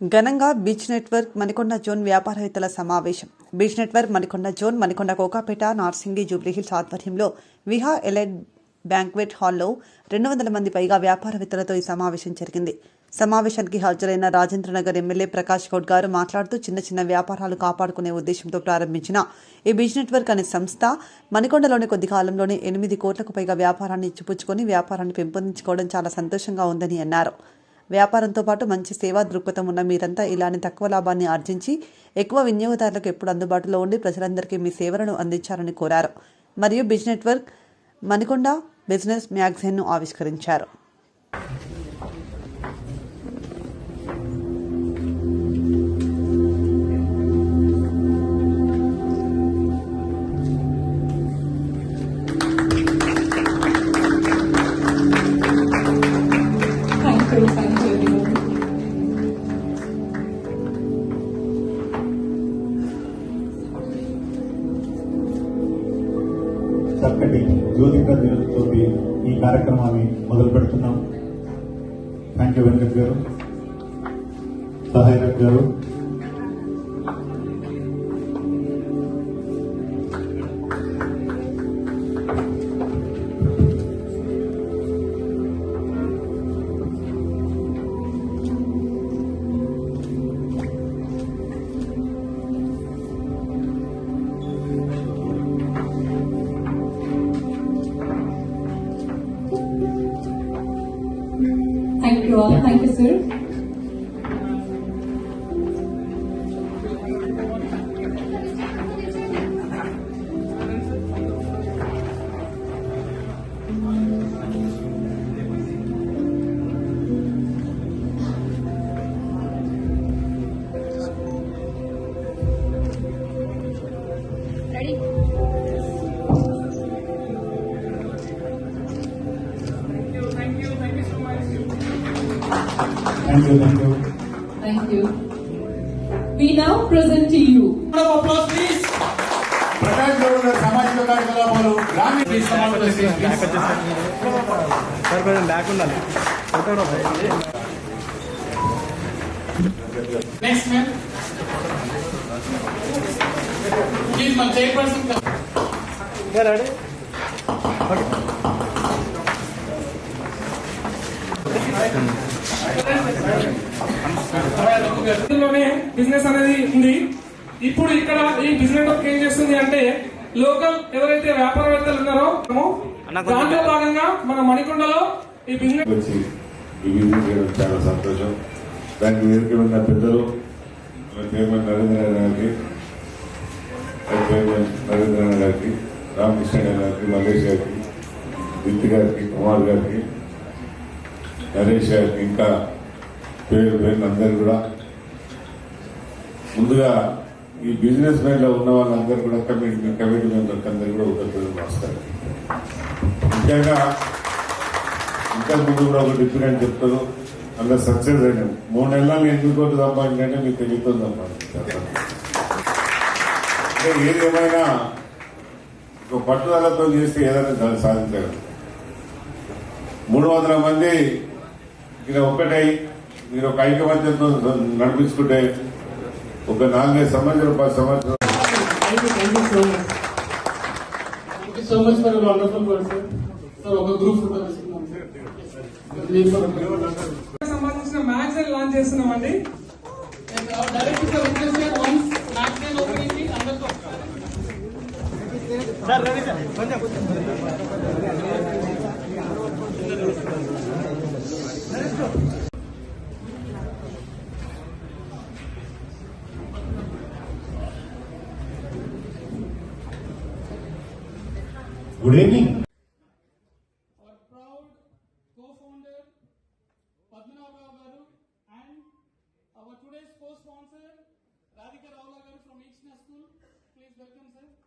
ఘనంగా beach network Manikonda zone వ్యాపారవేత్తల సమావేశం. Beach network Manikonda zone Manikonda Kokapet Narsingi Jubilee Hills ఆధ్వర్యంలో విహా ఎలైడ్ బ్యాంక్వెట్ హాల్లో రెండు వందల మంది పైగా వ్యాపారవేత్తలతో ఈ సమావేశం జరిగింది. సమావేశానికి హాజరైన రాజేంద్రనగర్ ఎమ్మెల్యే ప్రకాష్ గౌడ్ గారు మాట్లాడుతూ చిన్న చిన్న వ్యాపారాలు కాపాడుకునే ఉద్దేశంతో ప్రారంభించిన ఈ బీచ్ నెట్వర్క్ అనే సంస్థ మణికొండలోని కొద్ది కాలంలోనే ఎనిమిది కోట్లకు పైగా వ్యాపారాన్ని ఇచ్చిపుచ్చుకొని వ్యాపారాన్ని పెంపొందించుకోవడం చాలా సంతోషంగా ఉందని అన్నారు. వ్యాపారంతో పాటు మంచి సేవా దృక్పథం ఉన్న మీరంతా ఇలానే తక్కువ లాభాన్ని ఆర్జించి ఎక్కువ వినియోగదారులకు ఎప్పుడు అందుబాటులో ఉండి ప్రజలందరికీ మీ సేవలను అందించాలని కోరారు. మరియు బిజ్ నెట్వర్క్ మణికొండ బిజినెస్ మ్యాగజైన్ను ఆవిష్కరించారు. Thank you, చక్కటి జ్యోతిక దినంతో ఈ కార్యక్రమాన్ని మొదలు పెడుతున్నాం. థ్యాంక్ యూ వెంకట్ గారు. సహాయక్ గారు. Thank you all, thank you sir. Thank you Thank you. We now present to you. Round of applause, please. Prakash Goud గారి సామాజిక కార్యకలాపాలు గ్రామీణ ఫోటో నెక్స్ట్ మ్యామ్ ప్లీజ్ మన చైర్పర్సన్లోనే బిజినెస్ అనేది ఉంది. ఇప్పుడు ఇక్కడ ఈ బిజినెస్ వర్క్ ఏం చేస్తుంది అంటే లోకల్ ఎవరైతే వ్యాపారవేత్తలు ఉన్నారో దాంట్లో భాగంగా మన మణికొండలో ఈ బిజినెస్ ఈ చేయడం చాలా సంతోషం. దానికి వేదిక ఉన్న పెద్దలు మన చైర్మన్ నరేంద్ర గారికి చైర్మన్ నరేంద్ర గారికి రామకృష్ణ గారికి మల్లేష్ గారికి దీప్తి గారికి కుమార్ గారికి నరేష్ గారికి ఇంకా పేరు పేరు అందరు కూడా. ముందుగా ఈ బిజినెస్ మ్యాన్లో ఉన్న వాళ్ళందరూ కూడా కమిటీ కమిటీ మెంబర్స్ అందరూ కూడా ఉత్తర్వులు రాస్తారు ముఖ్యంగా ఇంకా ముందు కూడా ఒక డిఫరెంట్ చెప్తారు. అందులో సక్సెస్ అయినాం మూడు నెలలు ఎనిమిది కోట్లు సంపాదించంటే మీకు తెలుగుతుంది అంటే ఏది ఏమైనా ఒక పట్టుదలతో చేస్తే ఏదైనా దాన్ని సాధించగలరు మూడు వందల మంది ఇక్కడ ఒక్కటై మీరు ఒక ఐకమత్యంతో నడిపించుకుంటే ఒక నాలుగైదు సంవత్సరాలు పది సంవత్సరాలు. Thank you thank you so much thank you so much for wonderful work sir sir ఒక గ్రూప్ ఫోటో సంబంధించిన మ్యాగజైన్ లాంచ్ చేస్తున్నామండి? డైరెక్ట్ సార్ వచ్చేసి వన్స్ మ్యాగజైన్ ఓపెనింగ్ అందరితో సార్ రెడీ సార్ కొంచెం good evening Radhika Raula from East School. Please welcome, sir.